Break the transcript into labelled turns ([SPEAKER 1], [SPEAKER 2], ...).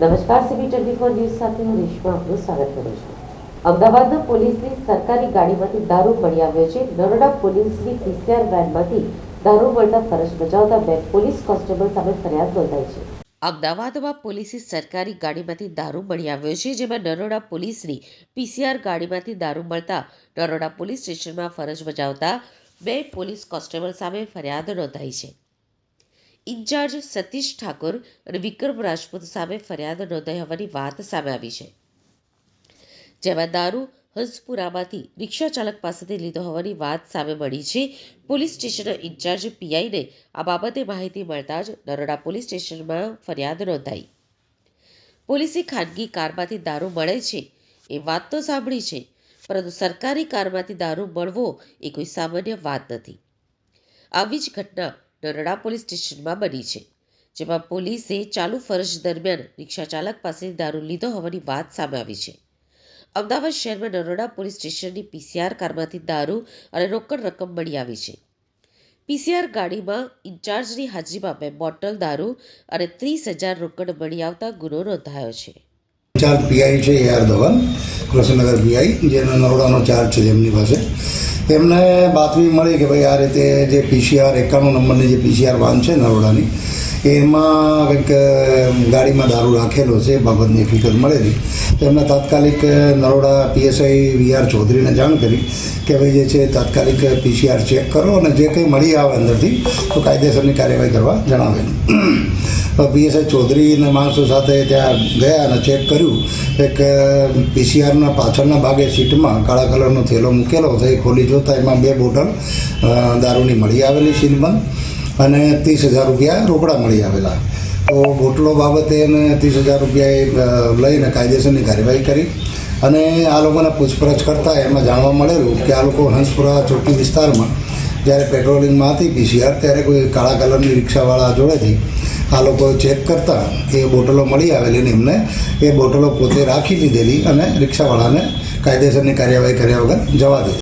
[SPEAKER 1] નમસ્કાર CB twenty four news સાથે હું રેશમા આપનું સ્વાગત કરું છું. અમદાવાદમાં પોલીસની સરકારી ગાડીમાંથી દારૂ મળી આવ્યો છે. નરોડા પોલીસની પીસીઆર વેનમાંથી દારૂ મળતા ફરજ બજાવતા બે પોલીસ કોન્સ્ટેબલ સામે ફરિયાદ નોંધાઈ છે. અમદાવાદમાં પોલીસની સરકારી ગાડીમાંથી દારૂ મળી આવ્યો છે, જેમાં નરોડા પોલીસની પીસીઆર ગાડીમાંથી દારૂ મળતા નરોડા પોલીસ સ્ટેશનમાં ફરજ બજાવતા બે પોલીસ કોન્સ્ટેબલ સામે ફરિયાદ નોંધાઈ છે. ઇન્ચાર્જ સતીશ ઠાકોર અને વિક્રમ રાજપૂત સામે ફરિયાદ નોંધાઈ હોવાની વાત સામે આવી છે. જેમાં દારૂ હંસપુરામાંથી રિક્ષા ચાલક પાસેથી લીધો હોવાની વાત સામે મળી છે. પોલીસ સ્ટેશનના ઇન્ચાર્જ પીઆઈને આ બાબતે માહિતી મળતા જ નરોડા પોલીસ સ્ટેશનમાં ફરિયાદ નોંધાઈ. પોલીસે ખાનગી કારમાંથી દારૂ મળે છે એ વાત તો સાંભળી છે, પરંતુ સરકારી કારમાંથી દારૂ મળવો એ કોઈ સામાન્ય વાત નથી. આવી જ ઘટના નરોડા પોલીસ સ્ટેશનમાં બની છે, જેમાં પોલીસે ચાલુ ફરજ દરમિયાન રિક્ષા ચાલક પાસેથી દારૂ લીધો હોવાની વાત સામે આવી છે. અમદાવાદ શહેરમાં નરોડા પોલીસ સ્ટેશનની પીસીઆર કારમાંથી દારૂ અને રોકડ રકમ મળી આવી છે. પીસીઆર ગાડીમાં ઇન્ચાર્જની હાજરીમાં બે બોટલ દારૂ અને ત્રીસ હજાર રોકડ મળી આવતા ગુનો નોંધાયો છે.
[SPEAKER 2] ચાર્જ પીઆઈ છે A R Dhawan, Krishnanagar PI જેનો નરોડાનો ચાર્જ છે જેમની પાસે. એમને બાતમી મળી કે ભાઈ આ રીતે જે પીસીઆર એકાણું નંબરની જે પીસીઆર વાન છે નરોડાની, એમાં કંઈક ગાડીમાં દારૂ રાખેલો છે, એ બાબતની હકીકત મળેલી. તો એમને તાત્કાલિક નરોડા પીએસઆઈ વી આર ચૌધરીને જાણ કરી કે ભાઈ જે છે તાત્કાલિક પીસીઆર ચેક કરો અને જે કંઈ મળી આવે અંદરથી, તો કાયદેસરની કાર્યવાહી કરવા જણાવેલું. પીએસઆઈ ચૌધરીના માણસો સાથે ત્યાં ગયા અને ચેક કર્યું. એક પીસીઆરના પાછળના ભાગે સીટમાં કાળા કલરનો થેલો મૂકેલો હતો, એ ખોલી જોતા એમાં બે બોટલ દારૂની મળી આવેલી સીલબંધ અને ત્રીસ હજાર રૂપિયા રોકડા મળી આવેલા. તો બોટલો બાબતે એને ત્રીસ હજાર રૂપિયા લઈને કાયદેસરની કાર્યવાહી કરી અને આ લોકોને પૂછપરછ કરતાં એમાં જાણવા મળેલું કે આ લોકો હંસપુરા ચોકી વિસ્તારમાં જ્યારે પેટ્રોલિંગમાં હતી, પીસીઆર ત્યારે કોઈ કાળા કલરની રિક્ષાવાળા જોડેથી આ લોકો ચેક કરતા એ બોટલો મળી આવેલી ને એમને એ બોટલો પોતે રાખી લીધેલી અને રિક્ષાવાળાને કાયદેસરની કાર્યવાહી કર્યા વગર જવા દીધી.